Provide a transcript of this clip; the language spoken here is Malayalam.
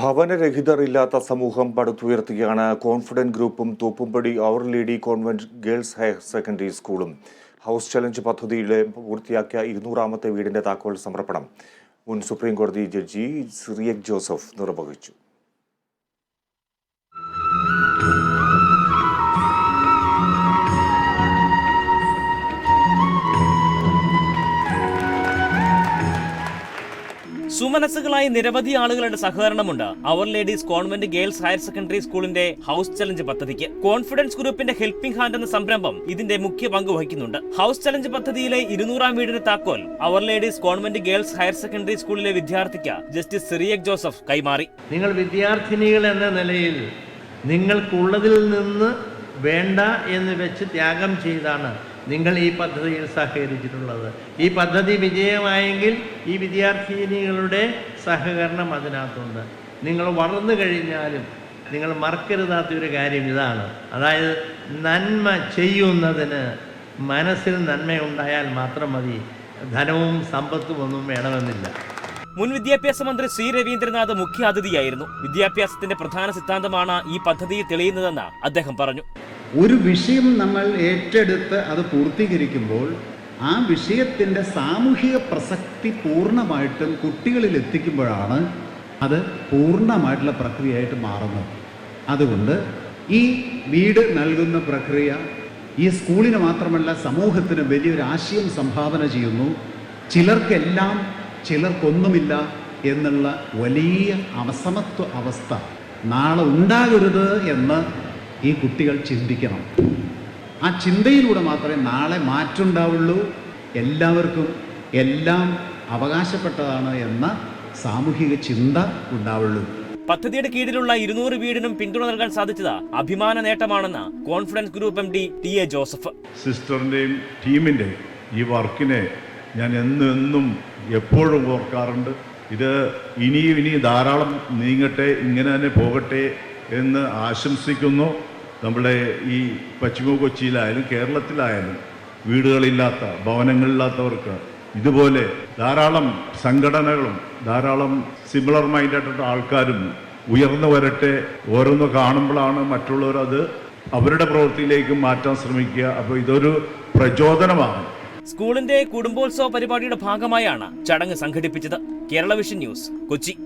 ഭവനരഹിതർ ഇല്ലാത്ത സമൂഹം പടുത്തുയർത്തുകയാണ്. കോൺഫിഡന്റ് ഗ്രൂപ്പും Thoppumpady our lady convent girls higher secondary സ്കൂളും ഹൗസ് ചലഞ്ച് പദ്ധതിയിലെ പൂർത്തിയാക്കിയ ഇരുന്നൂറാമത്തെ വീടിന്റെ താക്കോൽ സമർപ്പണം. മുൻ സുപ്രീം കോടതി ജഡ്ജി സിറിയക് ജോസഫ് നിർവഹിച്ചു. സുമനസ്സുകളായി നിരവധി ആളുകളുടെ സഹകരണമുണ്ട്. Our ladies convent girls higher secondary സ്കൂളിന്റെ ഹൗസ് ചലഞ്ച് പദ്ധതിക്ക് കോൺഫിഡൻസ് ഗ്രൂപ്പിന്റെ ഹെൽപ്പിംഗ് ഹാൻഡ് എന്ന സംരംഭം ഇതിന്റെ മുഖ്യ പങ്ക് വഹിക്കുന്നുണ്ട്. ഹൗസ് ചലഞ്ച് പദ്ധതിയിലെ ഇരുന്നൂറാം വീടിന് താക്കോൽ our ladies convent girls higher secondary സ്കൂളിലെ വിദ്യാർത്ഥിക്ക് ജസ്റ്റിസ് സിറിയക് ജോസഫ് കൈമാറി. നിങ്ങൾ വിദ്യാർത്ഥിനികൾ എന്ന നിലയിൽ നിങ്ങൾക്കുള്ളതിൽ നിന്ന് വേണ്ട എന്ന് വെച്ച് ത്യാഗം ചെയ്താണ് നിങ്ങൾ ഈ പദ്ധതിയിൽ സഹകരിച്ചിട്ടുള്ളത്. ഈ പദ്ധതി വിജയമായെങ്കിൽ ഈ വിദ്യാർത്ഥിനികളുടെ സഹകരണം അതിനകത്തുണ്ട്. നിങ്ങൾ വളർന്നു കഴിഞ്ഞാലും നിങ്ങൾ മറക്കരുതാത്ത ഒരു കാര്യം ഇതാണ്. അതായത് നന്മ ചെയ്യുന്നതിന് മനസ്സിൽ നന്മയുണ്ടായാൽ മാത്രം മതി. ധനവും സമ്പത്തും ഒന്നും വേണമെന്നില്ല. മുൻ വിദ്യാഭ്യാസ മന്ത്രി സി രവീന്ദ്രനാഥ് മുഖ്യാതിഥിയായിരുന്നു. വിദ്യാഭ്യാസത്തിന്റെ പ്രധാന സിദ്ധാന്തമാണ് ഈ പദ്ധതിയിൽ തെളിയുന്നതെന്ന് അദ്ദേഹം പറഞ്ഞു. ഒരു വിഷയം നമ്മൾ ഏറ്റെടുത്ത് അത് പൂർത്തീകരിക്കുമ്പോൾ ആ വിഷയത്തിന്റെ സാമൂഹിക പ്രസക്തി പൂർണമായിട്ടും കുട്ടികളിൽ എത്തിക്കുമ്പോഴാണ് അത് പൂർണമായിട്ടുള്ള പ്രക്രിയയായിട്ട് മാറുന്നത്. അതുകൊണ്ട് ഈ വീട് നൽകുന്ന പ്രക്രിയ ഈ സ്കൂളിന് മാത്രമല്ല സമൂഹത്തിന് വലിയൊരു ആശയം സംഭാവന ചെയ്യുന്നു. ചിലർക്കെല്ലാം ചിലർക്കൊന്നുമില്ല എന്നുള്ള വലിയ അസമത്വ അവസ്ഥ നാളെ ഉണ്ടാകരുത് എന്ന് ഈ കുട്ടികൾ ചിന്തിക്കണം. ആ ചിന്തയിലൂടെ മാത്രമേ നാളെ മാറ്റുണ്ടാവുള്ളൂ എല്ലാവർക്കും എല്ലാം അവകാശപ്പെട്ടതാണ് എന്ന സാമൂഹിക ചിന്ത ഉണ്ടാവുള്ളൂ. പദ്ധതിയുടെ കീഴിലുള്ള ഇരുന്നൂറ് വീടിനും പിന്തുണ നൽകാൻ സാധിച്ചത് അഭിമാന നേട്ടമാണെന്ന് confidence group M D T A Joseph. സിസ്റ്ററിന്റെയും ടീമിന്റെയും ഈ വർക്കിനെ ഞാൻ എന്നും എന്നും എപ്പോഴും ഓർക്കാറുണ്ട്. ഇത് ഇനിയും ഇനി ധാരാളം നീങ്ങട്ടെ ഇങ്ങനെ തന്നെ പോകട്ടെ എന്ന് ആശംസിക്കുന്നു. നമ്മുടെ ഈ പശ്ചിമ കൊച്ചിയിലായാലും കേരളത്തിലായാലും വീടുകളില്ലാത്ത ഭവനങ്ങളില്ലാത്തവർക്ക് ഇതുപോലെ ധാരാളം സംഘടനകളും ധാരാളം സിമിലർ മൈൻഡായിട്ടുള്ള ആൾക്കാരും ഉയർന്നു വരട്ടെ. ഓരോന്ന് കാണുമ്പോഴാണ് മറ്റുള്ളവർ അത് അവരുടെ പ്രവൃത്തിയിലേക്ക് മാറ്റാൻ ശ്രമിക്കുക. അപ്പോൾ ഇതൊരു പ്രചോദനമാണ്. സ്കൂളിന്റെ കുടുംബോത്സവ പരിപാടിയുടെ ഭാഗമായാണ് ചടങ്ങ് സംഘടിപ്പിച്ചത്. Kerala vision news Kochi.